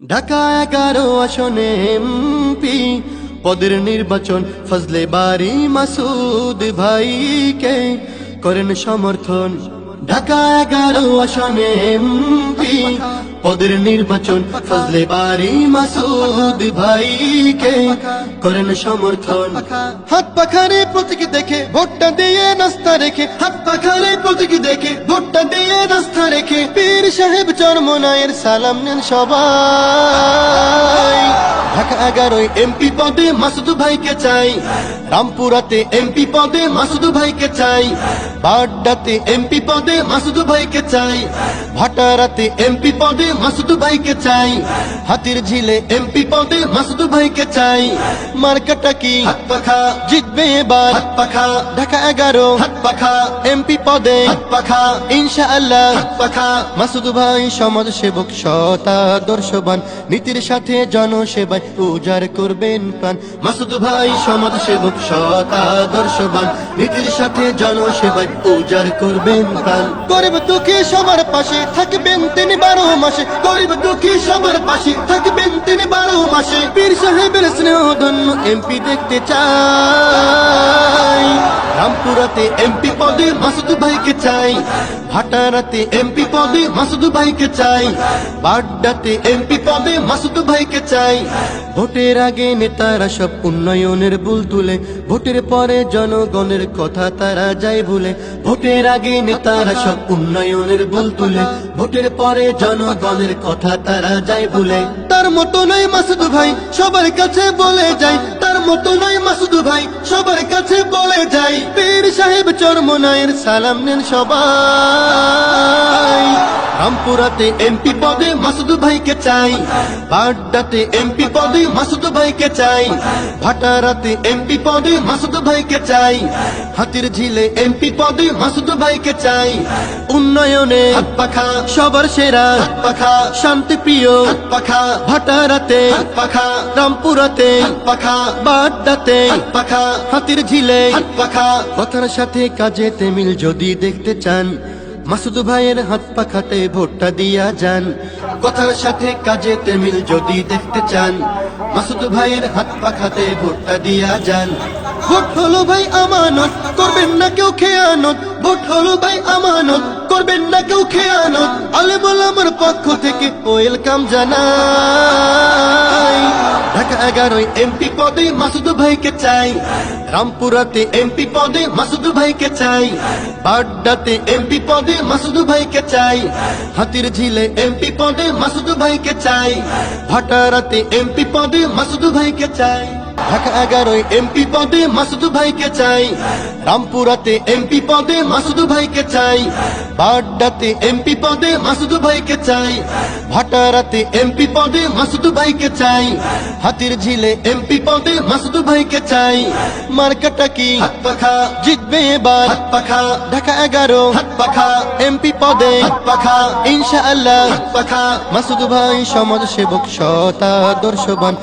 ঢাকা এগারো আসনে এমপি পদের নির্বাচন ফজলে বাড়ি মাসুদ ভাইকে করেন সমর্থন। ঢাকা এগারো আসনে এমপি, পদের নির্বাচন ফজলে বাড়ি মাসুদ ভাইকে করেন সমর্থন। হাত পাখারে প্রতীক দেখে ভোটটা দিয়ে নাস্তা রেখে, হাত পাখারে প্রতীক দেখে ভোটটা দিয়ে নাস্তা রেখে, পীর সাহেব চরমনায়ের সালাম নেন সবাই। ঢাকা এগারোই এমপি পদে মাসুদ ভাইকে চাই। রামপুরাতে এমপি পদে মাসুদ ভাইকে চাই। বাড্ডাতে এমপি পদে মাসুদ ভাইকে চাই। ভাটারাতে এমপি পদে মাসুদ ভাইকে চাই। হাতির ঝিলে এমপি পদে মাসুদ ভাইকে চাই। মার্কাটা কি? হাত পাখা। জিতবে এবার। হাত পাখা। ঢাকা এগারো। হাত পাখা। এমপি পদে। হাত পাখা। ইনশাআল্লাহ। হাত পাখা। মাসুদ ভাই সমাজ সেবক সতা দর্শবান নীতির সাথে জনসেবায় উজাড় করবেন প্রাণ। মাসুদ ভাই সমাজ সেবক দর্শবান নীতির সাথে জনসেবায় উজাড় করবেন প্রাণ। গরিব দুঃখী সবার পাশে থাকবেন তিনি বারো মাসে। গরিব দুঃখী সবার পাশে থাকবেন তিনি বারো মাসে। পীর সাহেবের স্নেহ ধন্য এমপি দেখতে চাই। রামপুরাতে এমপি পদে মাসুদ ভাইকে চাই। ভাটারাতে এমপি পদে মাসুদ ভাইকে চাই। বাড্ডাতে এমপি পদে মাসুদ ভাইকে চাই। ভোটের আগে নেতারা সব উন্নয়নের বুল তুলে, ভোটের পরে জনগণের কথা তারা যায় ভুলে। ভোটের আগে নেতারা সব উন্নয়নের বুল তুলে, ভোটের পরে জনগণের কথা তারা যায় ভুলে। তার মতো নয় মাসুদ ভাই, সবার কাছে বলে যায় তার মতো নয় মাসুদ ভাই, সবার কাছে বলে যাই। পীর সাহেব চরমনায়ের সালাম নেন সবাই। রামপুরাতে এমপি পদে মাসুদ ভাইকে চাই। বাড্ডাতে এমপি পদে মাসুদ ভাইকে চাই। ভাটারাতে এমপি পদে মাসুদ ভাইকে চাই। হাতির ঝিলে এমপি পদে মাসুদ ভাইকে চাই। উন্নয়নে পাখা সবার সেরা। পাখা শান্তি প্রিয় পাখা ভাটারাতে। পাখা রামপুরাতে। পাখা বাড্ডাতে। পাখা হাতির ঝিলে। পাখা কথার সাথে কাজেতে মিল যদি দেখতে চান। মাসুদ ভাইয়ের হাত পাখাতে ভোটটা দিয়া যান। কথার সাথে কাজেতে মিল যদি দেখতে চান। মাসুদ ভাইয়ের হাত পাখাতে ভোটটা দিয়া যান। ভোট হলো ভাই আমানত, করবেন না কেউ খেয়ানত। ভোট হলো ভাই আমানত, করবেন না কেউ খেয়ানত। আলে বল আমার পক্ষ থেকে ওয়েলকাম জানাই ঢাকা এগারোই এমপি পদে মাসুদ ভাইকে চাই। রামপুরাতে এমপি পদে মাসুদ ভাইকে চাই। বাড্ডাতে এমপি পদে মাসুদ ভাইকে চাই। হাতির ঝিলে এমপি পদে মাসুদ ভাইকে চাই। ভাটারাতে এমপি পদে মাসুদ ভাইকে চাই। ঢাকা এগারোই এমপি পদে মাসুদ ভাইকে চাই। রামপুরাতে এমপি পদে মাসুদ ভাইকে চাই। বাড্ডাতে এমপি পদে মাসুদ ভাইকে চাই। ভাটারাতে এমপি পদে মাসুদ ভাইকে চাই। হাতির ঝিলে এমপি পদে মাসুদ ভাইকে চাই। মার্কাটা কি? হাত পাখা। জিতবে এবার। পাখা। ঢাকা এগারো। হাত পাখা। এমপি পদে। হাত পাখা। ইনশাআল্লাহ। হাত পাখা। মাসুদ ভাই সমাজ সেবক সতা দর্শবান